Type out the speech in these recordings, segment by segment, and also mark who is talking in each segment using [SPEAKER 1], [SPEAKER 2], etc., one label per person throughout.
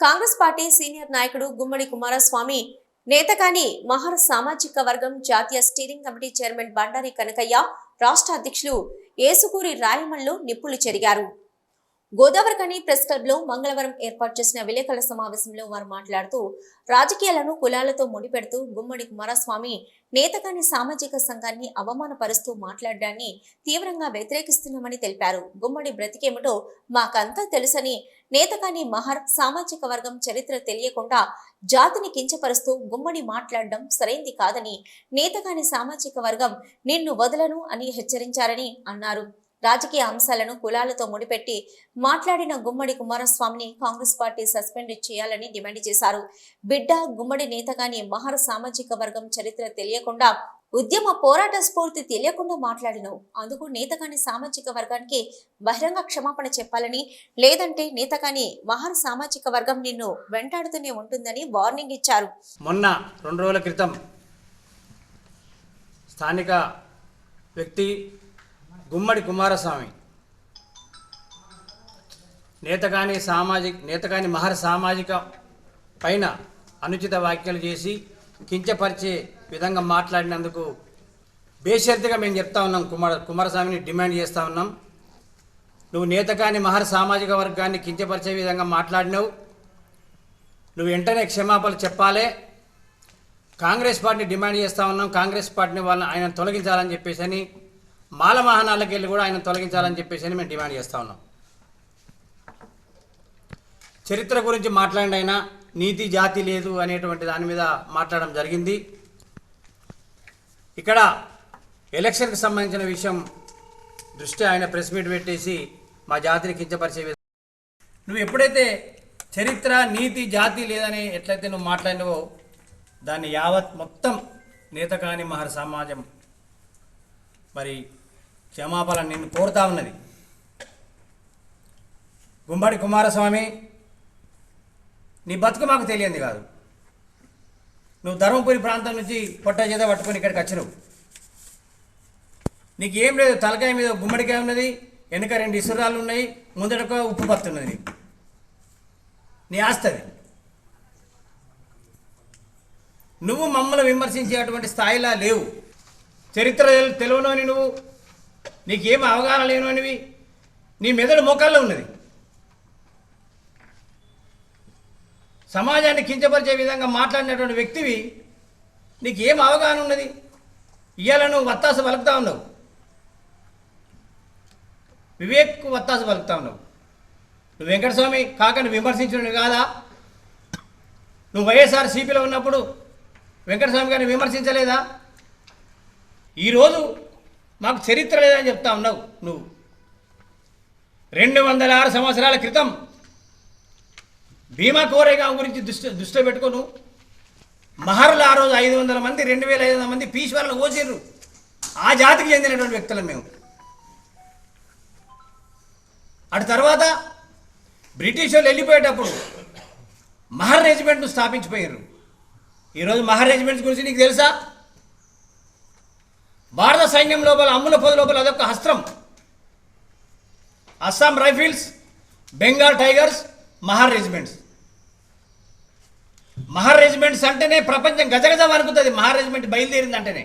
[SPEAKER 1] Congress party senior నాయకుడు గుమ్మడి కుమారస్వామి నేతకాని మహర్ సామాజిక వర్గం జాతీయ steering committee chairman Bandari Kanakaiah రాష్ట్ర అధ్యక్షులు ఏసుకూరి రాయమల్లు నిప్పులు చెరిగారు. గోదావరికని ప్రెస్ క్లబ్లో మంగళవారం ఏర్పాటు చేసిన విలేకరుల సమావేశంలో వారు మాట్లాడుతూ రాజకీయాలను కులాలతో ముడిపెడుతూ గుమ్మడి కుమారస్వామి నేతకాని సామాజిక సంఘాన్ని అవమానపరుస్తూ మాట్లాడడాన్ని తీవ్రంగా వ్యతిరేకిస్తున్నామని తెలిపారు. గుమ్మడి బ్రతికేమిటో మాకంతా తెలుసని నేతకాని మహర్ సామాజిక వర్గం చరిత్ర తెలియకుండా జాతిని కించపరుస్తూ గుమ్మడి మాట్లాడడం సరైంది కాదని నేతకాని సామాజిక వర్గం నిన్ను వదలను అని హెచ్చరించారని అన్నారు. రాజకీయ అంశాలను కులాలతో ముడిపెట్టి మాట్లాడిన గుమ్మడి కుమారస్వామిని కాంగ్రెస్ పార్టీ సస్పెండ్ చేయాలని డిమాండ్ చేశారు. బిడ్డ గుమ్మడి నేతగాని మహర్ సామాజిక వర్గం చరిత్ర తెలియకుండా ఉద్యమ పోరాట స్ఫూర్తి తెలియకుండా మాట్లాడినవు. అందుకు నేతగాని సామాజిక వర్గానికి బహిరంగ క్షమాపణ చెప్పాలని లేదంటే నేతగాని మహర్ సామాజిక వర్గం నిన్ను వెంటాడుతూనే ఉంటుందని వార్నింగ్ ఇచ్చారు.
[SPEAKER 2] మొన్న రెండు రోజుల క్రితం స్థానిక వ్యక్తి గుమ్మడి కుమారస్వామి. నేతగాని సామాజిక నేతగాని మహర సామాజిక పైన అనుచిత వ్యాఖ్యలు చేసి కించపరిచే విధంగా మాట్లాడినందుకు బేషరతుగా మేము చెప్తా ఉన్నాం. కుమార కుమారస్వామిని డిమాండ్ చేస్తూ ఉన్నాం. నువ్వు నేతగాని మహర సామాజిక వర్గాన్ని కించపరిచే విధంగా మాట్లాడినావు. నువ్వు వెంటనే క్షమాపణలు చెప్పాలే. కాంగ్రెస్ పార్టీని డిమాండ్ చేస్తూ ఉన్నాం. కాంగ్రెస్ పార్టీని వాళ్ళని ఆయన తొలగించాలని చెప్పేసి అని మాల వాహనాలకు వెళ్ళి కూడా ఆయన తొలగించాలని చెప్పేసి అని మేము డిమాండ్ చేస్తూ ఉన్నాం. చరిత్ర గురించి మాట్లాడిన అయినా నీతి జాతి లేదు అనేటువంటి దాని మీద మాట్లాడడం జరిగింది. ఇక్కడ ఎలక్షన్కి సంబంధించిన విషయం దృష్టి ఆయన ప్రెస్ మీట్ పెట్టేసి మా జాతిని కించపరిచే విధంగా. నువ్వు ఎప్పుడైతే చరిత్ర నీతి జాతి లేదని ఎట్లయితే నువ్వు మాట్లాడినవో దాన్ని యావత్ మొత్తం నేతకాని మహర్ సమాజం మరి క్షమాపణ నిన్ను కోరుతా ఉన్నది. గుమ్మడి కుమారస్వామి నీ బతుకు మాకు తెలియంది కాదు. నువ్వు ధర్మపురి ప్రాంతం నుంచి పొట్ట చేత పట్టుకొని ఇక్కడికి వచ్చినావు. నీకు ఏం లేదు తలకాయ మీద గుమ్మడికాయ ఉన్నది వెనక రెండు ఇసురాలు ఉన్నాయి ముందట ఉప్పు పత్తి ఉన్నది నీకు. నీ ఆస్తది నువ్వు మమ్మల్ని విమర్శించేటువంటి స్థాయిలా లేవు. చరిత్ర తెలు- తెలియనోని నువ్వు. నీకేం అవగాహన లేనివి నీ మెదడు మోకాల్లో ఉన్నది. సమాజాన్ని కించపరిచే విధంగా మాట్లాడినటువంటి వ్యక్తివి నీకు ఏం అవగాహన ఉన్నది? ఇవాళ నువ్వు వత్తాసు పలుకుతా ఉన్నావు. వివేక్ వత్తాసు పలుకుతా ఉన్నావు. నువ్వు వెంకటస్వామి కాకని విమర్శించడం కాదా? నువ్వు వైఎస్ఆర్ సిపిలో ఉన్నప్పుడు వెంకటస్వామి గారిని విమర్శించలేదా? ఈరోజు మాకు చరిత్ర లేదని చెప్తా ఉన్నావు నువ్వు. రెండు వందల ఆరు సంవత్సరాల క్రితం భీమా కోరేగాం గురించి దృష్టి దృష్టిలో పెట్టుకోను మహర్లు ఆ రోజు ఐదు వందల మంది రెండు వేల ఐదు వందల మంది పీశ్వర్లు ఓసిర్రు ఆ జాతికి చెందినటువంటి వ్యక్తులం మేము. అటు తర్వాత బ్రిటిష్ వాళ్ళు వెళ్ళిపోయేటప్పుడు మహర్ రెజిమెంట్ను స్థాపించిపోయారు ఈరోజు మహర్ రెజిమెంట్స్ గురించి నీకు తెలుసా? భారత సైన్యం లోపల అమ్ముల పొద లోపల అదొక హస్త్రం. Assam rifles Bengal tigers Mahar regiments. Mahar regiments అంటేనే ప్రపంచం గజగజ వణుకుతుంది. మహార్ రెజిమెంట్ బయలుదేరింది అంటేనే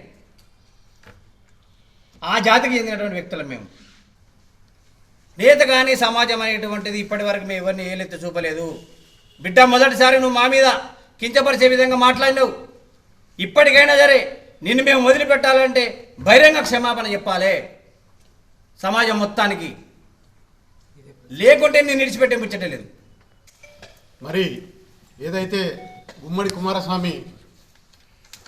[SPEAKER 2] ఆ జాతికి చెందినటువంటి వ్యక్తులం మేము. నేత కానీ సమాజం అనేటువంటిది ఇప్పటి వరకు మేము ఎవరిని ఏలెత్తి చూపలేదు. బిడ్డ మొదటిసారి నువ్వు మా మీద కించపరిచే విధంగా మాట్లాడినావు. ఇప్పటికైనా సరే నిన్ను మేము వదిలిపెట్టాలంటే బహిరంగ క్షమాపణ చెప్పాలి. సమాజం మొత్తానికి. లేకుంటే నేను విడిచిపెట్టే ముచ్చటలేదు
[SPEAKER 3] మరి ఏదైతే గుమ్మడి కుమారస్వామి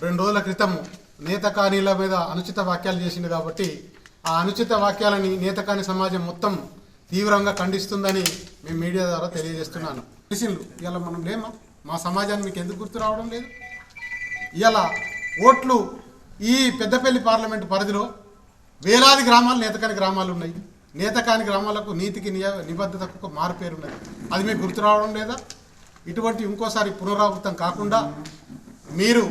[SPEAKER 3] రెండు రోజుల క్రితం నేత కానీల మీద అనుచిత వాక్యాలు చేసిండు కాబట్టి ఆ అనుచిత వాక్యాలని నేతకాని సమాజం మొత్తం తీవ్రంగా ఖండిస్తుందని మేము మీడియా ద్వారా తెలియజేస్తున్నాను. తెలిసిండ్రు. ఇవాళ మనం లేమా? మా సమాజాన్ని మీకు ఎందుకు గుర్తు రావడం లేదు? ఇలా ఓట్లు ఈ పెద్దపల్లి పార్లమెంటు పరిధిలో వేలాది గ్రామాలు నేతకాని గ్రామాలు ఉన్నాయి. నేతకాని గ్రామాలకు నీతికి నిబద్ధతకు ఒక మారు పేరు ఉన్నది అది మీకు గుర్తు రావడం లేదా? ఇటువంటి ఇంకోసారి పునరావృతం కాకుండా మీరు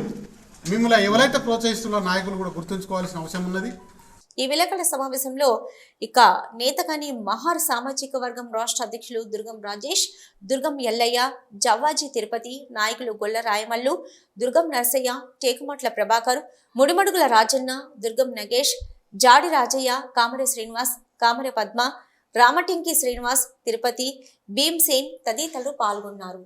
[SPEAKER 3] మిమ్మల్ని ఎవరైతే ప్రోత్సహిస్తున్నారో నాయకులు కూడా గుర్తుంచుకోవాల్సిన అవసరం ఉన్నది.
[SPEAKER 1] ఈ విలేకరుల సమావేశంలో ఇక నేతగాని మహార్ సామాజిక వర్గం రాష్ట్ర అధ్యక్షులు దుర్గం రాజేష్ దుర్గం ఎల్లయ్య జవ్వాజీ తిరుపతి నాయకులు గొల్ల రాయమల్లు దుర్గం నరసయ్య టేకుమట్ల ప్రభాకర్ ముడిమడుగుల రాజన్న దుర్గం నగేష్ జాడి రాజయ్య కామరే శ్రీనివాస్ కామరే పద్మ రామటింకి శ్రీనివాస్ తిరుపతి భీమ్సేన్ తదితరులు పాల్గొన్నారు.